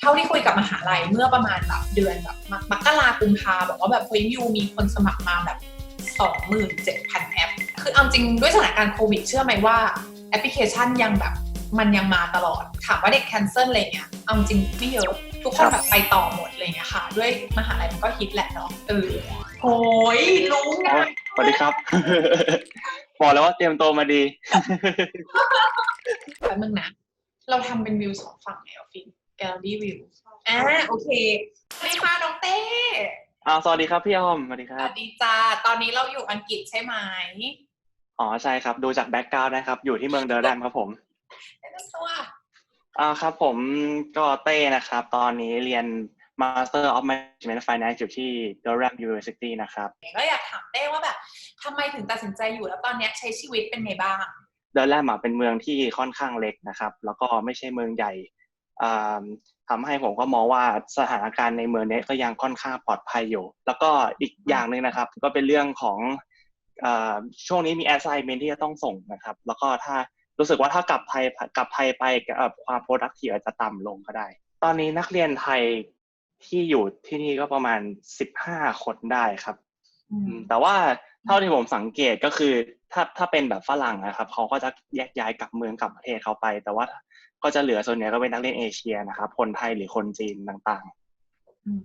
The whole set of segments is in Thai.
เท่าที่คุยกับมหาลัยเมื่อประมาณแบบเดือนแบบมมกรากุมภาบอกว่าแบบเฮ้ยยูมีคนสมัครมาแบบ 27,000 แอป คือเอาจริงด้วยสถานการณ์โควิด เชื่อไหมว่าแอปพลิเคชันยังแบบมันยังมาตลอด ถามว่าเด็กแคนเซิลอะไรเงี้ยเอาจริงไม่เยอะ ทุกคนแบบไปต่อหมดอะไรเลยเงี้ยค่ะ ด้วยมหาลัยมันก็ฮิตแหละเนาะเออโอ้ยรู้ไงสวัสดีครับ บอกแล้วว่าเตรียมตัวมาดีแป๊บนึงนะ เราทำเป็นวิวสองฝั่งไงออฟฟิศ แกลเลอรี่วิวอ่าโอเคสวัสดีค่ะน้องเต้อ้าวสวัสดีครับพี่อ้อมสวัสดีคสรับวัสดีจ้าตอนนี้เราอยู่อังกฤษใช่ไหมอ๋อใช่ครับ ดูจากแบ็กกราวด์นะครับ อยู่ที่เมืองเดอร์แรมครับผมแนะนำตัวอ่าครับผมก็เต้นะครับ ตอนนี้เรียน Master of Management Finance อยู่ที่ Durham University นะครับ ก็อยากถามเต้ว่าแบบทำไมถึงตัดสินใจอยู่แล้วตอนเนี้ยใช้ชีวิตเป็นไงบ้าง เดอร์แรมเป็นเมืองที่ค่อนข้างเล็กนะครับ แล้วก็ไม่ใช่เมืองใหญ่ อ่าทำให้ผมก็มองว่าสถานการณ์ในเมืองนี้ก็ยังค่อนข้างปลอดภัยอยู่ แล้วก็อีกอย่างหนึ่งนะครับ ก็เป็นเรื่องของอาช่วงนี้มี assignment ที่จะต้องส่งนะครับ แล้วก็ถ้ารู้สึกว่าถ้ากลับไทยกลับไทยไปกับความ productive อาจจะต่ำลงก็ได้ ตอนนี้นักเรียนไทยที่อยู่ที่นี่ก็ประมาณ15คนได้ครับอืมแต่ว่าเท่าที่ผมสังเกตก็คือถ้าถ้าเป็นแบบฝรั่งนะครับเขาก็จะแยกย้ายกลับเมืองกลับประเทศเขาไป แต่ว่า ก็จะเหลือส่วนใหญ่ก็เป็นนักเรียนเอเชียนะครับ คนไทยหรือคนจีนต่างอืม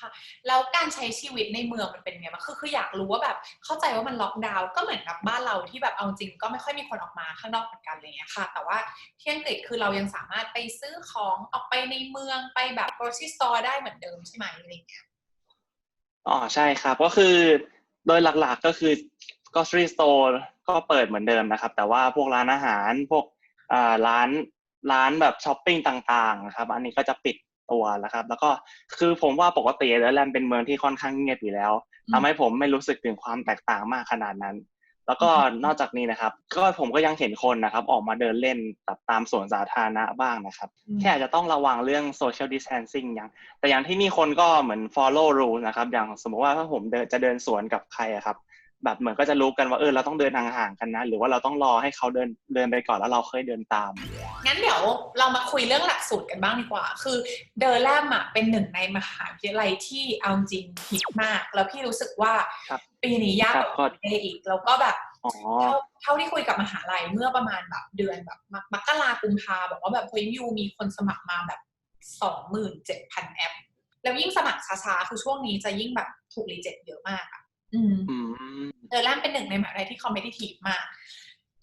ค่ะแล้วการใช้ชีวิตในเมืองมันเป็นไงบ้างคือคืออยากรู้ว่าแบบเข้าใจว่ามันล็อกดาวน์ก็เหมือนกับบ้านเราที่แบบเอาจริงก็ไม่ค่อยมีคนออกมาข้างนอกเหมือนกันอะไรอย่างเลยค่ะ แต่ว่าที่อังกฤษคือเรายังสามารถไปซื้อของออกไปในเมืองไปแบบ grocery store ได้เหมือนเดิมใช่ไหมอะไรอย่างเงี้ยๆอ๋อใช่ครับก็คือโดยหลักๆก็คือ grocery store ก็เปิดเหมือนเดิมนะครับ แต่ว่าพวกร้านอาหารพวกอ่าร้าน ร้านแบบช้อปปิ้งต่างๆนะครับอันนี้ก็จะปิดตัวแล้วครับ แล้วก็คือผมว่าปกติแล้วแลนด์เป็นเมืองที่ค่อนข้างเงียบอยู่แล้วอืมทำให้ผมไม่รู้สึกถึงความแตกต่างมากขนาดนั้น แล้วก็อืมนอกจากนี้นะครับ ก็ผมก็ยังเห็นคนนะครับ ออกมาเดินเล่นแบบตามสวนสาธารณะบ้างนะครับ แค่อาจจะต้องระวังเรื่อง social distancing อย่าง แต่อย่างที่นี่คนก็เหมือน follow rule นะครับ อย่างสมมติว่าถ้าผมเดินจะเดินสวนกับใครอะครับ แบบเหมือนก็จะรู้กันว่าเออเราต้องเดินห่างๆกันนะ หรือว่าเราต้องรอให้เขาเดินเดินไปก่อนแล้วเราค่อยเดินตาม งั้นเดี๋ยวเรามาคุยเรื่องหลักสูตรกันบ้างดีกว่า คือเดอร์แลมอะเป็นหนึ่งในมหาวิทยาลัยที่เอาจริงฮิตมาก แล้วพี่รู้สึกว่าครับปีนี้ยากครับกว่าปีอีกแล้วก็แบบอ๋อเท่าเท่าที่คุยกับมหาลัยเมื่อประมาณแบบเดือนแบบมกมกรากุมภาบอกว่าแบบเฮ้ยยูมีคนสมัครมาแบบสองหมื่นเจ็ดพันแอป แล้วยิ่งสมัครช้าๆคือช่วงนี้จะยิ่งแบบถูกรีเจ็คเยอะมากอะ อืมอืมเดอร์แลมเป็นหนึ่งในมหาวิทยาลัยที่คอมเพติทีฟมาก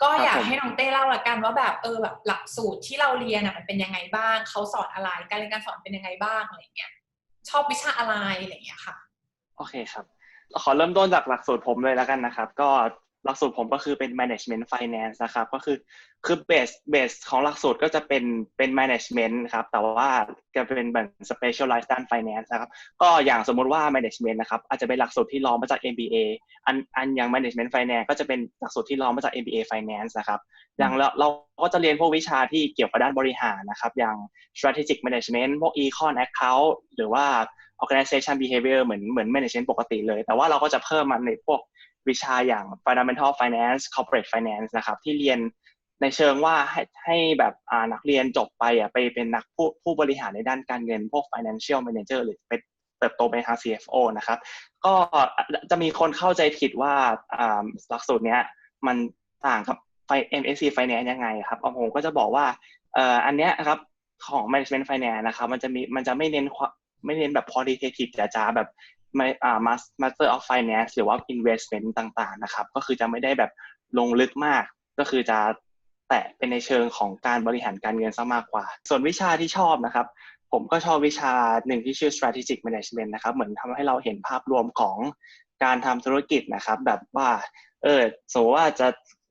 ก็อยากครับผมให้น้องเต้เล่าละกันว่าแบบเออแบบหลักสูตรที่เราเรียนอะมันเป็นยังไงบ้าง เขาสอนอะไร การเรียนการสอนเป็นยังไงบ้างอะไรเงี้ย ชอบวิชาอะไรอะไรเงี้ยค่ะ โอเคครับ ขอเริ่มต้นจากหลักสูตรผมเลยแล้วกันนะครับ ก็ หลักสูตรผมก็คือเป็น management finance นะครับก็คือคือเบสเบสของหลักสูตรก็จะเป็นเป็น management ครับแต่ว่าจะเป็นแบบ specialized ด้าน finance นะครับก็อย่างสมมุติว่า management นะครับอาจจะเป็นหลักสูตรที่รองมาจาก MBA อันอันอย่าง management finance ก็จะเป็นหลักสูตรที่รองมาจาก MBA finance นะครับอย่างเราเราก็จะเรียนพวกวิชาที่เกี่ยวกับด้านบริหารนะครับอย่าง strategic management พวก econ account หรือว่า organization behavior เหมือนเหมือน management ปกติเลย แต่ว่าเราก็จะเพิ่มมันในพวก วิชาอย่าง fundamental finance corporate finance นะครับที่เรียนในเชิงว่าให้ให้แบบนักเรียนจบไปอะไปเป็นนักผู้ผู้บริหารในด้านการเงิน พวก financial manager หรือไปเติบโตไปทาง CFO นะครับ ก็จะมีคนเข้าใจผิดว่าหลักสูตรเนี้ยมันต่างกับ MSc Finance ยังไงครับเอาผมก็จะบอกว่าอันเนี้ยครับของ Management Finance นะครับ มันจะมีมันจะไม่เน้นไม่เน้นแบบ quantitative จ๋าๆแบบ ไม่อ่า Master of Finance หรือว่า Investment ต่างๆนะครับ ก็คือจะไม่ได้แบบลงลึกมาก ก็คือจะแตะเป็นในเชิงของการบริหารการเงินซะมากกว่า ส่วนวิชาที่ชอบนะครับ ผมก็ชอบวิชาหนึ่งที่ชื่อ strategic management นะครับ เหมือนทำให้เราเห็นภาพรวมของการทำธุรกิจนะครับ แบบว่า เออสมมติว่าจะ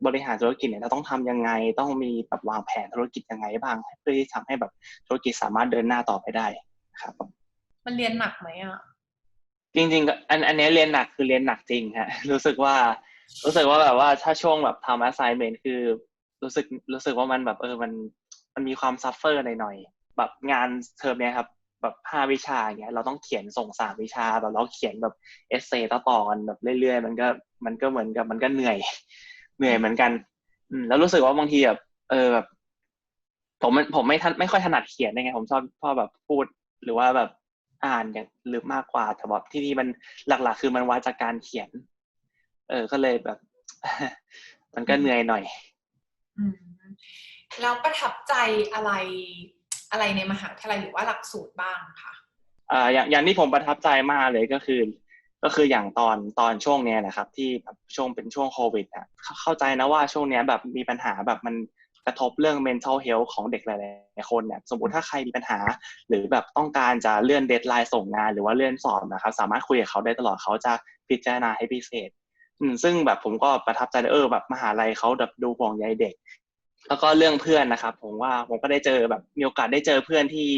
บริหารธุรกิจเนี่ยเราต้องทำยังไงต้องมีแบบวางแผนธุรกิจยังไงบ้าง เพื่อที่ทำให้แบบธุรกิจสามารถเดินหน้าต่อไปได้นะครับมันเรียนหนักไหมอะ จริงๆก็อันอันนี้เรียนหนักคือเรียนหนักจริงฮะรู้สึกว่ารู้สึกว่าแบบว่าถ้าช่วงแบบทำ assignment คือ รู้สึกรู้สึกว่ามันแบบเออมันมันมีความซัฟเฟอร์หน่อยๆแบบงานเทอมเนี้ยครับแบบห้าวิชาอย่างเงี้ยเราต้องเขียนส่งสามวิชาแบบเราเขียนแบบเอเซต่อต่อกันแบบเรื่อยๆ มันก็มันก็เหมือนกับมันก็เหนื่อย เหนื่อยเหมือนกัน อืมแล้วรู้สึกว่าบางทีแบบเออแบบผมมันผมไม่ทันไม่ค่อยถนัดเขียนยังไงผมชอบชอบแบบพูดหรือว่าแบบ อ่านอย่างลึกมากกว่าแต่แบบที่นี่มันหลัก ๆ คือมันวัดจากการเขียน เออก็เลยแบบ มันก็เหนื่อยหน่อยอืมแล้วประทับใจอะไรอะไรในมหาวิทยาลัยหรือว่าหลักสูตรบ้างคะอ่าอย่างอย่างที่ผมประทับใจมากเลยก็คือ ก็คืออย่างตอนตอนช่วงเนี้ยนะครับ ที่แบบช่วงเป็นช่วงโควิดอะเข้าเข้าใจนะว่าช่วงเนี้ยแบบมีปัญหาแบบมัน กระทบเรื่อง mental health ของเด็กหลายๆคนเนี่ยสมมติถ้าใครมีปัญหา หรือแบบต้องการจะเลื่อนเดทไลน์ส่งงานหรือว่าเลื่อนสอบนะครับ สามารถคุยกับเขาได้ตลอดเขาจะพิจารณาให้พิเศษอืมซึ่งแบบผมก็ประทับใจเลยเออแบบมหาลัยเขาแบบดูห่วงใยเด็ก แล้วก็เรื่องเพื่อนนะครับ ผมว่าผมก็ได้เจอแบบมีโอกาสได้เจอเพื่อนที่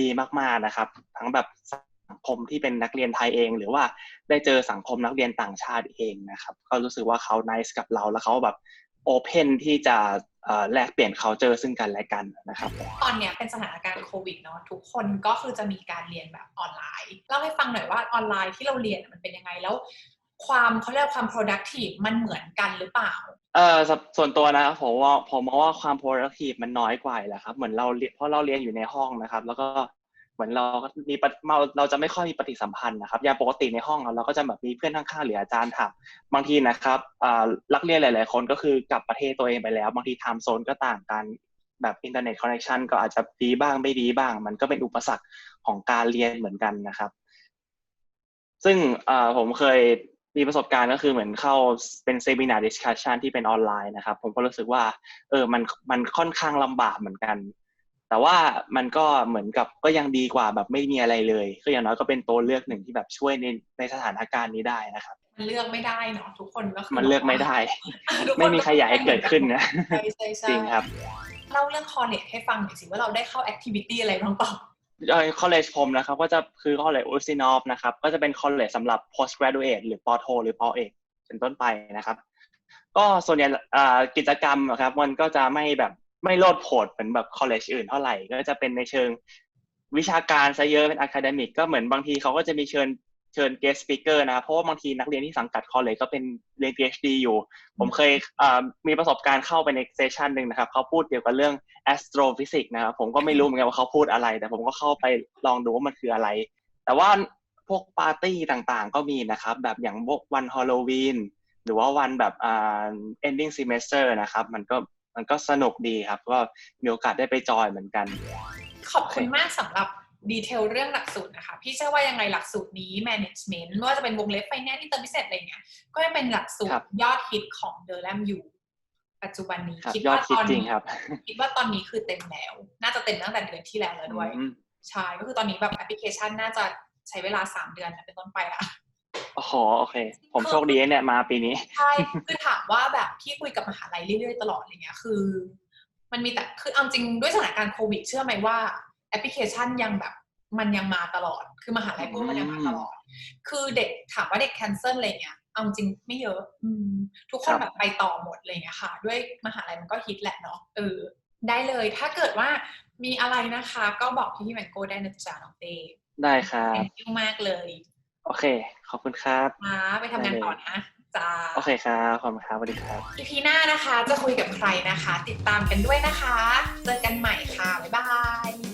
ดีมากๆนะครับ ทั้งแบบสังคมที่เป็นนักเรียนไทยเอง หรือว่าได้เจอสังคมนักเรียนต่างชาติเองนะครับ ก็รู้สึกว่าเขา nice กับเราแล้วเขาแบบโอเพนที่จะเอ่อ แลกเปลี่ยน culture ซึ่งกันและกันนะครับตอนเนี้ยเป็นสถานการณ์โควิดเนาะทุกคนก็คือจะมีการเรียนแบบออนไลน์เล่าให้ฟังหน่อยว่าออนไลน์ที่เราเรียนมันเป็นยังไงแล้ว ความเขาเรียกว่าความ productive มันเหมือนกันหรือเปล่าเออสส่วนตัวนะครับผมว่าผมมองว่าความ productive มันน้อยกว่าอยู่แล้วครับเหมือนเราเรียนเพราะเราเรียนอยู่ในห้องนะครับ แล้วก็ เหมือนเรามีเราเราจะไม่ค่อยมีปฏิสัมพันธ์นะครับอย่างปกติในห้องเราเราก็จะแบบมีเพื่อนข้างๆหรืออาจารย์ถามบางทีนะครับอ่านักเรียนหลาย ๆ คนก็คือกลับประเทศตัวเองไปแล้ว บางทีไทม์โซนก็ต่างกันแบบอินเทอร์เน็ตคอนเนคชันก็อาจจะดีบ้างไม่ดีบ้าง มันก็เป็นอุปสรรคของการเรียนเหมือนกันนะครับ ซึ่งผมเคยมีประสบการณ์ก็คือเหมือนเข้าเป็นเซมินาร์ดิสคัชชันที่เป็นออนไลน์นะครับ ผมก็รู้สึกว่าเออมันมันค่อนข้างลำบากเหมือนกัน แต่ว่ามันก็เหมือนกับก็ยังดีกว่าแบบไม่มีอะไรเลยก็อย่างน้อยก็เป็นตัวเลือกหนึ่งที่แบบช่วยในในสถานการณ์นี้ได้นะครับ มันเลือกไม่ได้เนาะทุกคนก็คือมันเลือกไม่ได้ทุกนไม่มีใครอยากให้เกิดขึ้นนะใช่ใช่ใช่จริงครับเล่าเรื่องคอร์เนตให้ฟังหน่อยสิว่าเราได้เข้าแอคทิวิตี้อะไรบ้างเปล่าเอ่อ college ผมนะครับก็จะคือ college u s i n o v นะครับก็จะเป็น college สำหรับ postgraduate หรือปอโท หรือปอเอกเป็นต้นไปนะครับ ก็ส่วนใหญ่อ่ากิจกรรมอะครับมันก็จะไม่แบบ ไม่โลดโผนเหมือนแบบ college อื่นเท่าไหร่ ก็จะเป็นในเชิงวิชาการซะเยอะเป็น academic ก็เหมือนบางทีเขาก็จะมีเชิญเชิญ guest speaker นะครับเพราะว่าบางทีนักเรียนที่สังกัด college ก็เป็นเรียน PhD อยู่ ผมเคยมีประสบการณ์เข้าไปในเซสชันหนึ่งนะครับเขาพูดเกี่ยวกับเรื่อง astrophysics นะครับผมก็ไม่รู้เหมือนกันว่าเขาพูดอะไร แต่ผมก็เข้าไปลองดูว่ามันคืออะไร แต่ว่าพวกปาร์ตี้ต่างๆ ก็มีนะครับ แบบอย่างพวกวันฮอลโลวีนหรือว่าวันแบบอ่า ending semester นะครับ มันก็ มันก็สนุกดีครับ ก็มีโอกาสได้ไปจอยเหมือนกัน ขอบคุณมากสำหรับดีเทลเรื่องหลักสูตรนะคะ พี่เชื่อว่ายังไงหลักสูตรนี้ management ไม่ว่าจะเป็นวงเล็บ finance ที่เติมพิเศษอะไรเงี้ย ก็ยังเป็นหลักสูตครัรบยอดฮิตของเดอร์แลมอยู่ปัจจุบันนี้ครับคิดยอดว่าคิดตอนจริงนี้ครับคิดว่าตอนนี้คือเต็มแล้ว น่าจะเต็มตั้งแต่เดือนที่แล้วแล้วด้วยอืมใช่ก็คือตอนนี้แบบแอปพลิเคชันน่าจะใช้เวลา3เดือนเป็นต้นไปละโอ้โหโอเค ผมโชคดีเนี่ยมาปีนี้ ใช่คือถามว่าแบบพี่คุยกับมหาลัยเรื่อยๆตลอดอะไรเงี้ยคือ มันมีแต่คือเอาจริงด้วยสถานการณ์โควิด เชื่อไหมว่าแอปพลิเคชันยังแบบมันยังมาตลอด คือมหาลัยพวกมันยังมาตลอด คือเด็กถามว่าเด็กแคนเซิลอะไรเงี้ยเอาจริงไม่เยอะอืมทุกคนครับแบบไปต่อหมดอะไรเงี้ยค่ะ ด้วยมหาลัยมันก็ฮิตแหละเนาะเออได้เลย ถ้าเกิดว่ามีอะไรนะคะ ก็บอกพี่พี่แมงโก้ได้นะจ๊ะน้องเต้ได้ครับ thank you มากเลย โอเค ขอบคุณครับมาไปทำงานต่อนะจ้าโอเคครับขอบคุณครับสวัสดีครับอีพีหน้านะคะ จะคุยกับใครนะคะ ติดตามกันด้วยนะคะ เจอกันใหม่ค่ะ บ๊ายบาย